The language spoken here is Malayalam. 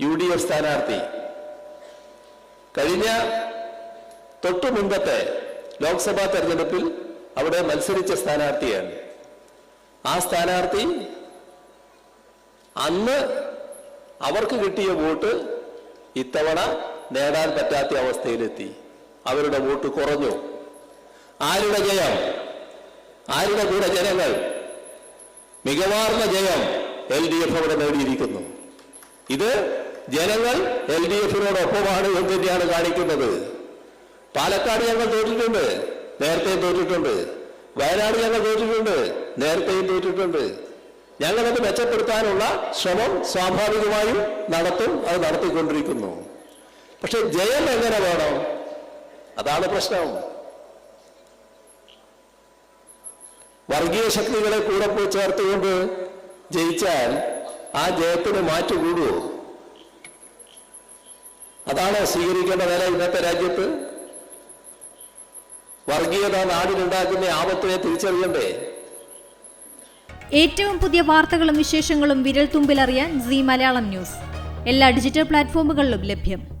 യു ഡി എഫ് സ്ഥാനാർത്ഥി. കഴിഞ്ഞ തൊട്ടു മുമ്പത്തെ ലോക്സഭാ തെരഞ്ഞെടുപ്പിൽ അവിടെ മത്സരിച്ച സ്ഥാനാർത്ഥിയാണ്. ആ സ്ഥാനാർത്ഥി അന്ന് അവർക്ക് കിട്ടിയ വോട്ട് ഇത്തവണ നേടാൻ പറ്റാത്ത അവസ്ഥയിലെത്തി. അവരുടെ വോട്ട് കുറഞ്ഞു. ആരുടെ ജയം? ആരുടെ കൂടെ ജനങ്ങൾ? മികവാർന്ന ജയം എൽ ഡി എഫ് അവിടെ നേടിയിരിക്കുന്നു. ഇത് ജനങ്ങൾ എൽ ഡി എഫിനോടൊപ്പമാണ് തന്നെയാണ് കാണിക്കുന്നത്. പാലക്കാട് ഞങ്ങൾ തോറ്റിട്ടുണ്ട് നേരത്തെയും തോറ്റിട്ടുണ്ട്. വയനാട് ഞങ്ങൾ തോറ്റിട്ടുണ്ട് നേരത്തെയും തോറ്റിട്ടുണ്ട്. ഞങ്ങളത് മെച്ചപ്പെടുത്താനുള്ള ശ്രമം സ്വാഭാവികമായും നടത്തും അത് നടത്തിക്കൊണ്ടിരിക്കുന്നു. പക്ഷെ ജയം എങ്ങനെ വേണം? അതാണ് പ്രശ്നം. വർഗീയ ശക്തികളെ കൂടെ പോയി ചേർത്തുകൊണ്ട് ജയിച്ചാൽ ആ ജയത്തിന് മാറ്റുകൂടുമോ അതാണോ സ്വീകരിക്കേണ്ട നില ഇന്നത്തെ രാജ്യത്ത്. വർഗീയത നാടിനുണ്ടാക്കുന്ന ആപത്തിനെ തിരിച്ചറിയണ്ടേ? ഏറ്റവും പുതിയ വാർത്തകളും വിശേഷങ്ങളും വിരൽ തുമ്പിലറിയാൻ സി മലയാളം ന്യൂസ്. എല്ലാ ഡിജിറ്റൽ പ്ലാറ്റ്ഫോമുകളിലും ലഭ്യം.